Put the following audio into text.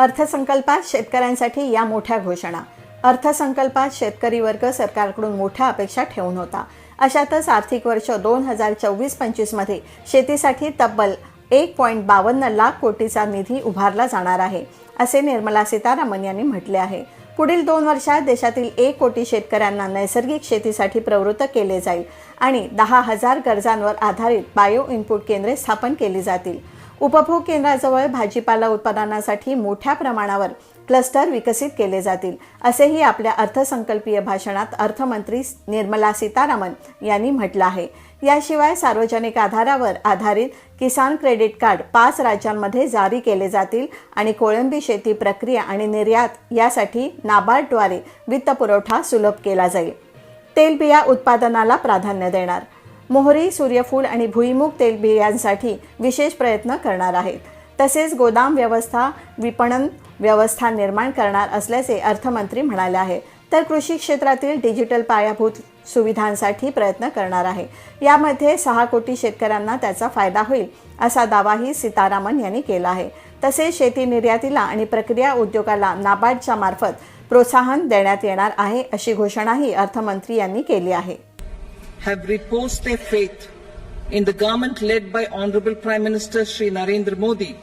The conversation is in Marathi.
अर्थसंकल्पात शेतकऱ्यांसाठी या मोठ्या घोषणा. अर्थसंकल्पात शेतकरी वर्ग सरकारकडून मोठ्या अपेक्षा ठेवून होता. अशातच आर्थिक वर्ष दोन हजार चोवीस पंचवीसमध्ये शेतीसाठी तब्बल एक पॉईंट बावन्न लाख कोटीचा निधी उभारला जाणार आहे असे निर्मला सीतारामन यांनी म्हटले आहे. पुढील दोन वर्षात देशातील एक कोटी शेतकऱ्यांना नैसर्गिक शेतीसाठी प्रवृत्त केले जाईल आणि दहा हजार गरजांवर आधारित बायो इनपुट केंद्रे स्थापन केली जातील. उपभोग केंद्राजवळ भाजीपाला उत्पादनासाठी मोठ्या प्रमाणावर क्लस्टर विकसित केले जातील असेही आपल्या अर्थसंकल्पीय भाषणात अर्थमंत्री निर्मला सीतारामन यांनी म्हटलं आहे. याशिवाय सार्वजनिक आधारावर आधारित किसान क्रेडिट कार्ड पाच राज्यांमध्ये जारी केले जातील आणि कोळंबी शेती प्रक्रिया आणि निर्यात यासाठी नाबार्डद्वारे वित्तपुरवठा सुलभ केला जाईल. तेलबिया उत्पादनाला प्राधान्य देणार. मोहरी सूर्यफूल आणि भुईमुग तेलबियांसाठी विशेष प्रयत्न करणार आहेत. तसेच गोदाम व्यवस्था विपणन व्यवस्था निर्माण करणार असल्याचे अर्थमंत्री म्हणाले आहे. तर कृषी क्षेत्रातील डिजिटल पायाभूत सुविधांसाठी प्रयत्न करणार आहे. यामध्ये सहा कोटी शेतकऱ्यांना त्याचा फायदा होईल असा दावाही सीतारामन यांनी केला आहे. तसेच शेती निर्यातीला आणि प्रक्रिया उद्योगाला नाबार्डच्या मार्फत प्रोत्साहन देण्यात येणार आहे अशी घोषणाही अर्थमंत्री यांनी केली आहे. Have reposed their faith in the government led by Honorable Prime Minister Sri Narendra Modi